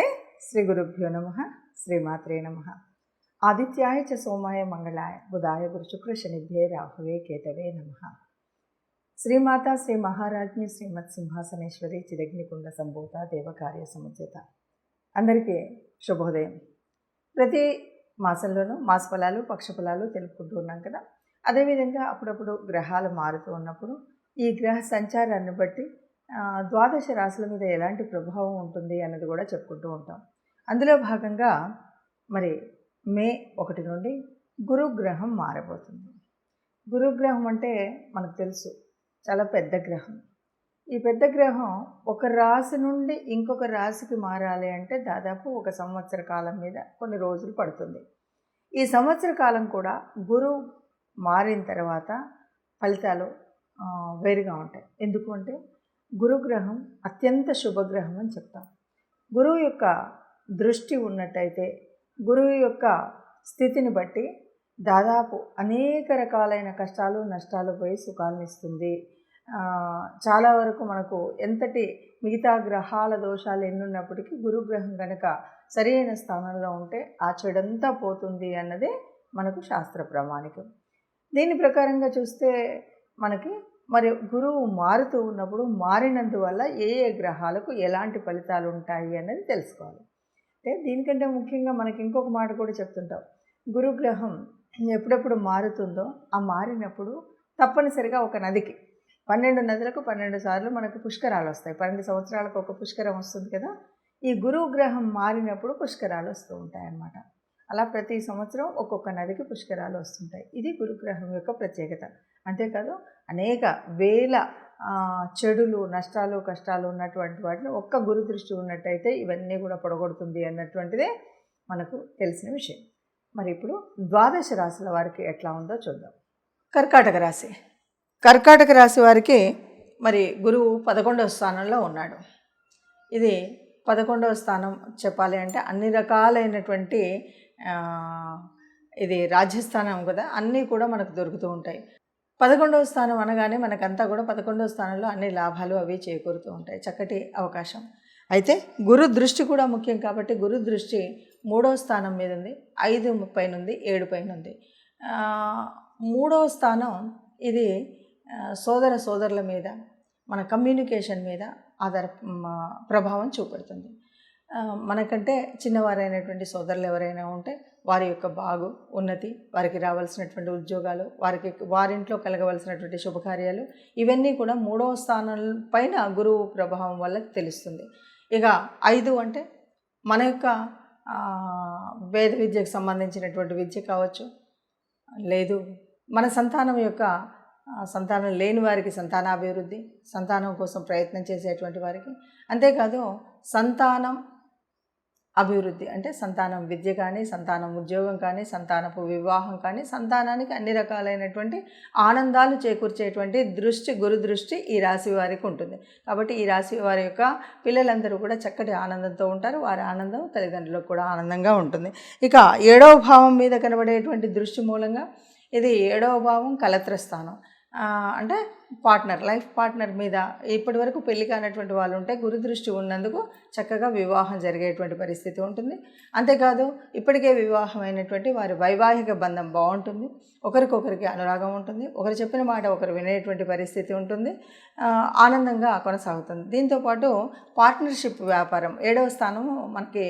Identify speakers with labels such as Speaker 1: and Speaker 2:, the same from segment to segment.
Speaker 1: నమస్తే. శ్రీ గురుభ్యో నమ. శ్రీమాత్రే నమ. ఆదిత్యాయ చ సోమాయ మంగళాయ. బుధాయ గురు శుక్ర శనిభ్యే రాహువే కేతవే నమ. శ్రీమాత శ్రీ మహారాజ్ఞి శ్రీమత్ సింహాసనేశ్వరి చిరగ్నికుండ సంభూత దేవకార్య సముచిత. అందరికీ శుభోదయం. ప్రతి మాసంలోనూ మాస ఫలాలు పక్ష ఫలాలు తెలుపుకుంటూ ఉన్నాం కదా. అదేవిధంగా అప్పుడప్పుడు గ్రహాలు మారుతూ ఉన్నప్పుడు ఈ గ్రహ సంచారాన్ని బట్టి ద్వాదశ రాశుల మీద ఎలాంటి ప్రభావం ఉంటుంది అన్నది కూడా చెప్పుకుంటూ ఉంటాం. అందులో భాగంగా మరి మే ఒకటి నుండి గురుగ్రహం మారబోతుంది. గురుగ్రహం అంటే మనకు తెలుసు చాలా పెద్ద గ్రహం. ఈ పెద్ద గ్రహం ఒక రాశి నుండి ఇంకొక రాశికి మారాలి అంటే దాదాపు ఒక సంవత్సర కాలం మీద కొన్ని రోజులు పడుతుంది. ఈ సంవత్సర కాలం కూడా గురువు మారిన తర్వాత ఫలితాలు వేరుగా ఉంటాయి. ఎందుకు అంటే గురుగ్రహం అత్యంత శుభగ్రహం అని చెప్తాం. గురువు యొక్క దృష్టి ఉన్నట్టయితే గురువు యొక్క స్థితిని బట్టి దాదాపు అనేక రకాలైన కష్టాలు నష్టాలు పోయి సుఖాలను ఇస్తుంది. చాలా వరకు మనకు ఎంతటి మిగతా గ్రహాల దోషాలు ఎన్నున్నప్పటికీ గురుగ్రహం కనుక సరైన స్థానంలో ఉంటే ఆ చెడంతా పోతుంది అన్నదే మనకు శాస్త్ర ప్రామాణికం. దీని ప్రకారంగా చూస్తే మనకి మరి గురువు మారుతూ ఉన్నప్పుడు మారినందువల్ల ఏ ఏ గ్రహాలకు ఎలాంటి ఫలితాలు ఉంటాయి అనేది తెలుసుకోవాలి. అంటే దీనికంటే ముఖ్యంగా మనకి ఇంకొక మాట కూడా చెప్తుంటాం. గురుగ్రహం ఎప్పుడెప్పుడు మారుతుందో ఆ మారినప్పుడు తప్పనిసరిగా ఒక నదికి పన్నెండు నదులకు పన్నెండు సార్లు మనకు పుష్కరాలు వస్తాయి. పన్నెండు సంవత్సరాలకు ఒక పుష్కరం వస్తుంది కదా? ఈ గురువు గ్రహం మారినప్పుడు పుష్కరాలు వస్తూ ఉంటాయి అన్నమాట అలా ప్రతి సంవత్సరం ఒక్కొక్క నదికి పుష్కరాలు వస్తుంటాయి. ఇది గురుగ్రహం యొక్క ప్రత్యేకత. అంతేకాదు అనేక వేల చెడులు నష్టాలు కష్టాలు ఉన్నటువంటి వాటిని ఒక్క గురు దృష్టి ఉన్నట్టయితే ఇవన్నీ కూడా పొడగొడుతుంది అన్నటువంటిదే మనకు తెలిసిన విషయం. మరి ఇప్పుడు ద్వాదశ రాశుల వారికి ఎట్లా ఉందో చూద్దాం. కర్కాటక రాశి. కర్కాటక రాశి వారికి మరి గురువు పదకొండవ స్థానంలో ఉన్నాడు. ఇది పదకొండవ స్థానం చెప్పాలి అంటే అన్ని రకాలైనటువంటి ఇది రాజ్యస్థానం కదా అన్నీ కూడా మనకు దొరుకుతూ ఉంటాయి. పదకొండవ స్థానం అనగానే మనకంతా కూడా పదకొండవ స్థానంలో అన్ని లాభాలు అవి చేకూరుతూ ఉంటాయి. చక్కటి అవకాశం. అయితే గురు దృష్టి కూడా ముఖ్యం కాబట్టి గురు దృష్టి మూడవ స్థానం మీద ఉంది. ఐదు పైన ఉంది ఏడు పైన ఉంది మూడవ స్థానం ఇది సోదర సోదరుల మీద మన కమ్యూనికేషన్ మీద ఆధార ప్రభావం చూపెడుతుంది. మనకంటే చిన్నవారైనటువంటి సోదరులు ఎవరైనా ఉంటే వారి యొక్క బాగు ఉన్నతి వారికి రావాల్సినటువంటి ఉద్యోగాలు వారికి వారింట్లో కలగవలసినటువంటి శుభకార్యాలు ఇవన్నీ కూడా మూడవ స్థానం పైన గురువు ప్రభావం వల్ల తెలుస్తుంది. ఇక ఐదు అంటే మన యొక్క వేద విద్యకు సంబంధించినటువంటి విద్య కావచ్చు లేదు మన సంతానం యొక్క సంతానం లేని వారికి సంతానాభివృద్ధి సంతానం కోసం ప్రయత్నం చేసేటువంటి వారికి. అంతేకాదు సంతానం అభివృద్ధి అంటే సంతానం విద్య కానీ సంతానం ఉద్యోగం కానీ సంతానపు వివాహం కానీ సంతానానికి అన్ని రకాలైనటువంటి ఆనందాలు చేకూర్చేటువంటి దృష్టి గురు దృష్టి ఈ రాశి వారికి ఉంటుంది. కాబట్టి ఈ రాశి వారి యొక్క పిల్లలందరూ కూడా చక్కటి ఆనందంతో ఉంటారు. వారి ఆనందం తల్లిదండ్రులకు కూడా ఆనందంగా ఉంటుంది. ఇక ఏడవ భావం మీద కనబడేటువంటి దృష్టి మూలంగా ఇది ఏడవ భావం కలత్ర స్థానం అంటే పార్ట్నర్ లైఫ్ పార్ట్నర్ మీద ఇప్పటి వరకు పెళ్ళి కానటువంటి వాళ్ళు ఉంటే గురుదృష్టి ఉన్నందుకు చక్కగా వివాహం జరిగేటువంటి పరిస్థితి ఉంటుంది. అంతేకాదు ఇప్పటికే వివాహమైనటువంటి వారి వైవాహిక బంధం బాగుంటుంది. ఒకరికొకరికి అనురాగం ఉంటుంది. ఒకరు చెప్పిన మాట ఒకరు వినేటువంటి పరిస్థితి ఉంటుంది. ఆనందంగా కొనసాగుతుంది. దీంతోపాటు పార్ట్నర్షిప్ వ్యాపారం ఏడవ స్థానం మనకి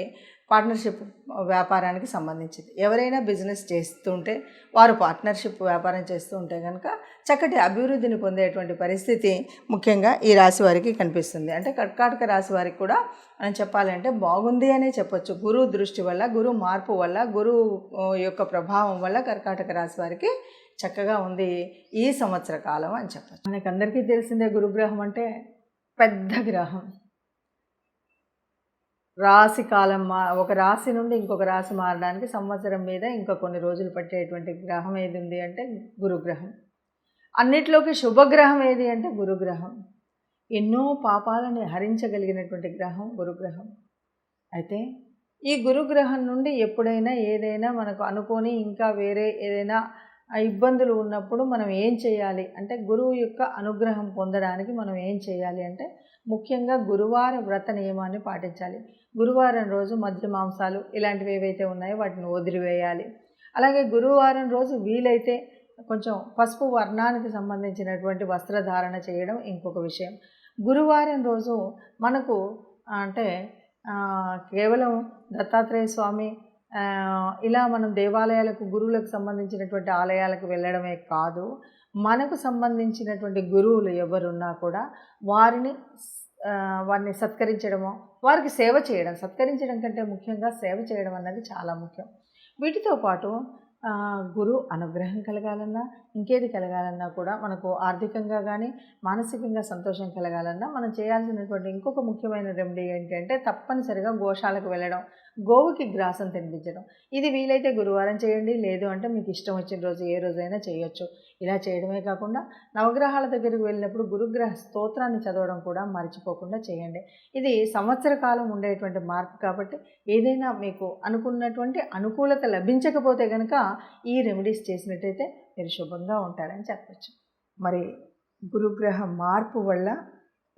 Speaker 1: పార్ట్నర్షిప్ వ్యాపారానికి సంబంధించింది. ఎవరైనా బిజినెస్ చేస్తుంటే వారు పార్ట్నర్షిప్ వ్యాపారం చేస్తూ ఉంటే కనుక చక్కటి అభివృద్ధిని పొందేటువంటి పరిస్థితి ముఖ్యంగా ఈ రాశి వారికి కనిపిస్తుంది. అంటే కర్కాటక రాశి వారికి కూడా మనం చెప్పాలంటే బాగుంది అనే చెప్పొచ్చు. గురువు దృష్టి వల్ల గురువు మార్పు వల్ల గురువు యొక్క ప్రభావం వల్ల కర్కాటక రాశి వారికి చక్కగా ఉంది ఈ సంవత్సర కాలం అని చెప్పచ్చు. మనకందరికీ తెలిసిందే గురుగ్రహం అంటే పెద్ద గ్రహం. రాశి కాలం మా ఒక రాశి నుండి ఇంకొక రాశి మారడానికి సంవత్సరం మీద ఇంకా కొన్ని రోజులు పట్టేటువంటి గ్రహం ఏది ఉంది అంటే గురుగ్రహం. అన్నిట్లోకి శుభగ్రహం ఏది అంటే గురుగ్రహం. ఎన్నో పాపాలని హరించగలిగినటువంటి గ్రహం గురుగ్రహం. అయితే ఈ గురుగ్రహం నుండి ఎప్పుడైనా ఏదైనా మనకు అనుకొని ఇంకా వేరే ఏదైనా ఆ ఇబ్బందులు ఉన్నప్పుడు మనం ఏం చేయాలి? అంటే గురువు యొక్క అనుగ్రహం పొందడానికి మనం ఏం చేయాలి అంటే ముఖ్యంగా గురువార వ్రత నియమాన్ని పాటించాలి. గురువారం రోజు మధ్య మాంసాలు ఇలాంటివి ఏవైతే ఉన్నాయో వాటిని వదిలివేయాలి. అలాగే గురువారం రోజు వీలైతే కొంచెం పసుపు వర్ణానికి సంబంధించినటువంటి వస్త్రధారణ చేయడం ఇంకొక విషయం. గురువారం రోజు మనకు అంటే కేవలం దత్తాత్రేయ స్వామి ఇలా మనం దేవాలయాలకు గురువులకు సంబంధించినటువంటి ఆలయాలకు వెళ్ళడమే కాదు మనకు సంబంధించినటువంటి గురువులు ఎవరున్నా కూడా వారిని వారిని సత్కరించడము వారికి సేవ చేయడం సత్కరించడం కంటే ముఖ్యంగా సేవ చేయడం అన్నది చాలా ముఖ్యం. వీటితో పాటు గురువు గురు అనుగ్రహం కలగాలన్నా ఇంకేది కలగాలన్నా కూడా మనకు ఆర్థికంగా కానీ మానసికంగా సంతోషం కలగాలన్నా మనం చేయాల్సినటువంటి ఇంకొక ముఖ్యమైన రెమెడీ ఏంటంటే తప్పనిసరిగా గోశాలకు వెళ్ళడం. గోవుకి గ్రాసం తినిపించడం. ఇది వీలైతే గురువారం చేయండి లేదు అంటే మీకు ఇష్టం వచ్చిన రోజు ఏ రోజైనా చేయొచ్చు. ఇలా చేయడమే కాకుండా నవగ్రహాల దగ్గరికి వెళ్ళినప్పుడు గురుగ్రహ స్తోత్రాన్ని చదవడం కూడా మర్చిపోకుండా చేయండి. ఇది సంవత్సర కాలం ఉండేటువంటి మార్పు కాబట్టి ఏదైనా మీకు అనుకున్నటువంటి అనుకూలత లభించకపోతే కనుక ఈ రెమెడీస్ చేసినట్టయితే మీరు శుభంగా ఉంటారని చెప్పచ్చు. మరి గురుగ్రహ మార్పు వల్ల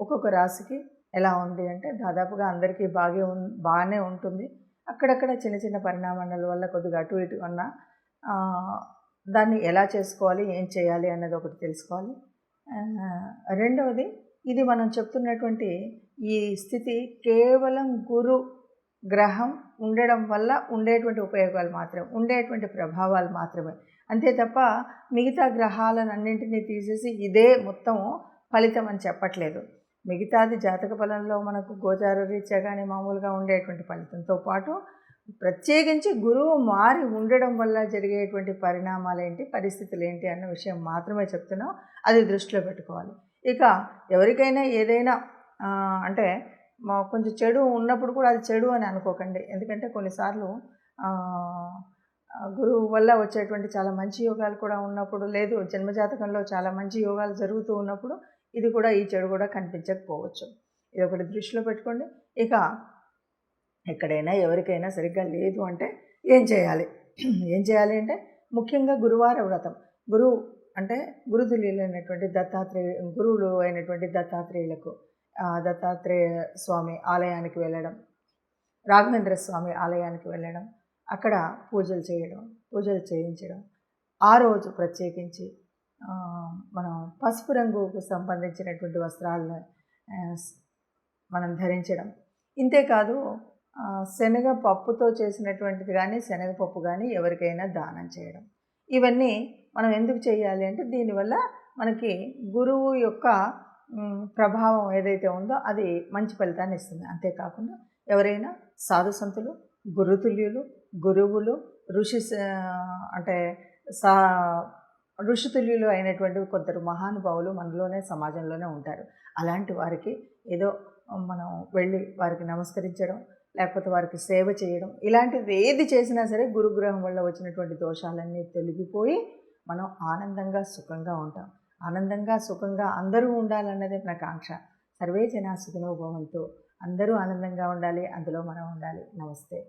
Speaker 1: ఒక్కొక్క రాశికి ఎలా ఉంది అంటే దాదాపుగా అందరికీ బాగా ఉన్ బాగానే ఉంటుంది. అక్కడక్కడ చిన్న చిన్న పరిణామాల వల్ల కొద్దిగా అటు ఇటు ఉన్న దాన్ని ఎలా చేసుకోవాలి ఏం చేయాలి అన్నది ఒకటి తెలుసుకోవాలి. రెండవది ఇది మనం చెప్తున్నటువంటి ఈ స్థితి కేవలం గురు గ్రహం ఉండడం వల్ల ఉండేటువంటి ఉపయోగాలు మాత్రమే ఉండేటువంటి ప్రభావాలు మాత్రమే. అంతే తప్ప మిగతా గ్రహాలను అన్నింటినీ తీసేసి ఇదే మొత్తం ఫలితం అని చెప్పట్లేదు. మిగతాది జాతక ఫలంలో మనకు గోచార రీత్యా కానీ మామూలుగా ఉండేటువంటి ఫలితంతో పాటు ప్రత్యేకించి గురువు మారి ఉండడం వల్ల జరిగేటువంటి పరిణామాలు ఏంటి పరిస్థితులు ఏంటి అన్న విషయం మాత్రమే చెప్తున్నాం. అది దృష్టిలో పెట్టుకోవాలి. ఇక ఎవరికైనా ఏదైనా అంటే మా కొంచెం చెడు ఉన్నప్పుడు కూడా అది చెడు అని అనుకోకండి. ఎందుకంటే కొన్నిసార్లు గురువు వల్ల వచ్చేటువంటి చాలా మంచి యోగాలు కూడా ఉన్నప్పుడు లేదు జన్మజాతకంలో చాలా మంచి యోగాలు జరుగుతూ ఉన్నప్పుడు ఇది కూడా ఈ చెడు కూడా కనిపించకపోవచ్చు. ఇది ఒకటి దృష్టిలో పెట్టుకోండి. ఇక ఎక్కడైనా ఎవరికైనా సరిగ్గా లేదు అంటే ఏం చేయాలి? ఏం చేయాలి అంటే ముఖ్యంగా గురువార వ్రతం. గురువు అంటే గురుతుల్యులైనటువంటి దత్తాత్రేయ గురువులు అయినటువంటి దత్తాత్రేయులకు దత్తాత్రేయ స్వామి ఆలయానికి వెళ్ళడం రాఘవేంద్ర స్వామి ఆలయానికి వెళ్ళడం అక్కడ పూజలు చేయడం పూజలు చేయించడం ఆ రోజు ప్రత్యేకించి మనం పసుపు రంగుకు సంబంధించినటువంటి వస్త్రాలను మనం ధరించడం. ఇంతేకాదు శనగ పప్పుతో చేసినటువంటిది కానీ శనగపప్పు కానీ ఎవరికైనా దానం చేయడం. ఇవన్నీ మనం ఎందుకు చేయాలి అంటే దీనివల్ల మనకి గురువు యొక్క ప్రభావం ఏదైతే ఉందో అది మంచి ఫలితాన్ని ఇస్తుంది. అంతేకాకుండా ఎవరైనా సాధు సంతులు గురుతుల్యులు గురువులు ఋషి స- అంటే సా ఋషితుల్యులు అయినటువంటి కొందరు మహానుభావులు మనలోనే సమాజంలోనే ఉంటారు. అలాంటి వారికి ఏదో మనం వెళ్ళి వారికి నమస్కరించడం లేకపోతే వారికి సేవ చేయడం ఇలాంటివి ఏది చేసినా సరే గురుగ్రహం వల్ల వచ్చినటువంటి దోషాలన్నీ తొలగిపోయి మనం ఆనందంగా సుఖంగా ఉంటాం. ఆనందంగా సుఖంగా అందరూ ఉండాలన్నదే నా కాంక్ష సర్వే జనా సుఖనోభవంతో అందరూ ఆనందంగా ఉండాలి అందులో మనం ఉండాలి. నమస్తే.